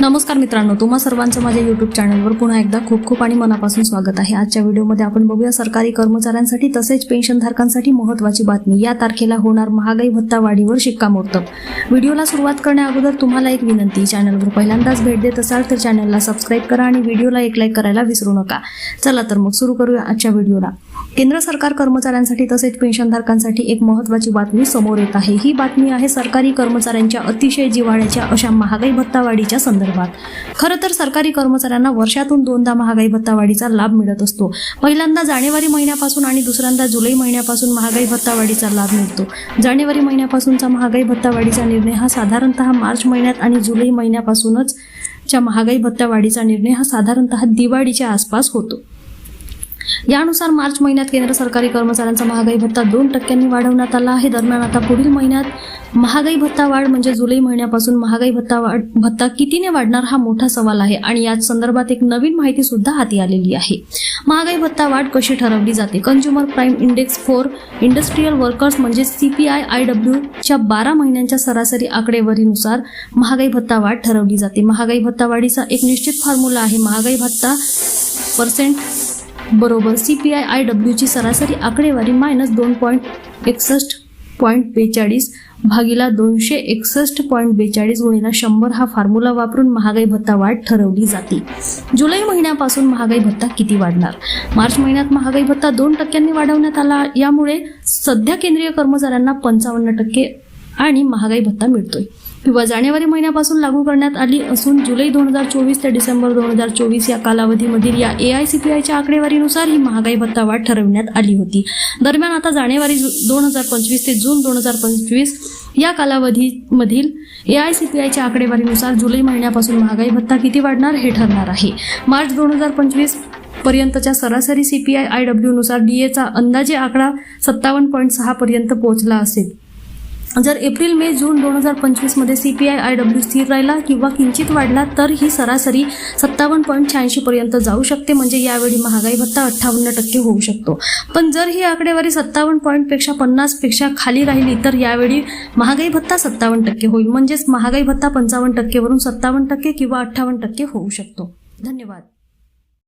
नमस्कार मित्रांनो तुम्हा सर्वांचं माझ्या युट्यूब चॅनलवर पुन्हा एकदा खूप खूप आणि मनापासून स्वागत आहे. आजच्या व्हिडिओमध्ये आपण बघूया सरकारी कर्मचाऱ्यांसाठी तसेच पेन्शनधारकांसाठी महत्त्वाची बातमी. या तारखेला होणार महागाई भत्ता वाढीवर शिक्कामोर्तब. व्हिडिओला सुरुवात करण्या अगोदर तुम्हाला एक विनंती चॅनलवर पहिल्यांदाच भेट देत असाल तर चॅनलला सबस्क्राईब करा आणि व्हिडिओला एक लाईक करायला विसरू नका. चला तर मग सुरू करूया आजच्या व्हिडिओला. केंद्र सरकार कर्मचाऱ्यांसाठी तसेच पेन्शनधारकांसाठी एक महत्त्वाची बातमी समोर येत आहे. ही बातमी आहे सरकारी कर्मचाऱ्यांच्या अतिशय जिव्हाळ्याच्या अशा महागाई भत्तावाढीच्या संदर्भात. खरं तर सरकारी कर्मचाऱ्यांना वर्षातून दोनदा महागाई भत्तावाढीचा लाभ मिळत असतो. पहिल्यांदा जानेवारी महिन्यापासून आणि दुसऱ्यांदा जुलै महिन्यापासून महागाई भत्तावाढीचा लाभ मिळतो. जानेवारी महिन्यापासूनचा महागाई भत्तावाढीचा निर्णय हा साधारणतः मार्च महिन्यात आणि जुलै महिन्यापासूनच च्या महागाई भत्ता वाढीचा निर्णय हा साधारणतः दिवाळीच्या आसपास होतो. यानुसार मार्च महिन्यात केंद्र सरकारी कर्मचाऱ्यांचा महागाई भत्ता दोन टक्क्यांनी वाढवण्यात आला. आहे दरम्यान आता पुढील महिन्यात महागाई भत्ता वाढ म्हणजे जुलै महिन्यापासून महागाई भत्ता वाढ भत्ता कितीने वाढणार हा मोठा सवाल आहे आणि याच संदर्भात एक नवीन माहिती सुद्धा हाती आलेली आहे. महागाई भत्ता वाढ कशी ठरवली जाते? Consumer prime index for industrial workers म्हणजे सीपीआय आय डब्ल्यूच्या बारा महिन्यांच्या सरासरी आकडेवारीनुसार महागाई भत्ता वाढ ठरवली जाते. महागाई भत्ता वाढीचा एक निश्चित फॉर्म्युला आहे. महागाई भत्ता पर्सेंट बरोबर. सी पी आय आय डब्ल्यूची सरासरी आकडेवारी मायनस दोन पॉईंट एकसष्ट पॉईंट बेचाळीस भागीला दोनशे एकसष्ट पॉईंट बेचाळीस गुणिला शंभर हा फॉर्म्युला वापरून महागाई भत्ता वाढ ठरवली जाते. जुलै महिन्यापासून महागाई भत्ता किती वाढणार? मार्च महिन्यात महागाई भत्ता दोन टक्क्यांनी वाढवण्यात आला. यामुळे सध्या केंद्रीय कर्मचाऱ्यांना पंचावन्न टक्के आणि महागाई भत्ता मिळतोय. किंवा जानेवारी महिन्यापासून लागू करण्यात आली असून जुलै दोन हजार चोवीस ते डिसेंबर दोन हजार चोवीस या कालावधीमधील या ए आय सी पी आयच्या आकडेवारीनुसार ही महागाई भत्ता वाढ ठरवण्यात आली होती. दरम्यान आता जानेवारी दोन हजार पंचवीस ते जून दोन हजार पंचवीस या कालावधीमधील ए आय सी पी आयच्या आकडेवारीनुसार जुलै महिन्यापासून महागाई भत्ता किती वाढणार हे ठरणार आहे. मार्च दोन हजार पंचवीस पर्यंतच्या सरासरी सी पी आय आय डब्ल्यूनुसार डी एचा अंदाजे आकडा सत्तावन्न पॉईंट सहापर्यंत पोहोचला असेल. जर एप्रिल मे जून दोन हजार पंचवीसमध्ये C P I I W स्थिर राहिला किंवा किंचित वाढला तर ही सरासरी सत्तावन्न पॉईंट शहाऐंशीपर्यंत जाऊ शकते. म्हणजे यावेळी महागाई भत्ता अठ्ठावन्न टक्के होऊ शकतो. पण जर ही आकडेवारी सत्तावन्न पॉईंटपेक्षा पन्नासपेक्षा खाली राहिली तर यावेळी महागाई भत्ता सत्तावन्न टक्के होईल. म्हणजेच महागाई भत्ता पंचावन्न टक्केवरून सत्तावन्न टक्के किंवा अठ्ठावन्न टक्के होऊ शकतो. धन्यवाद.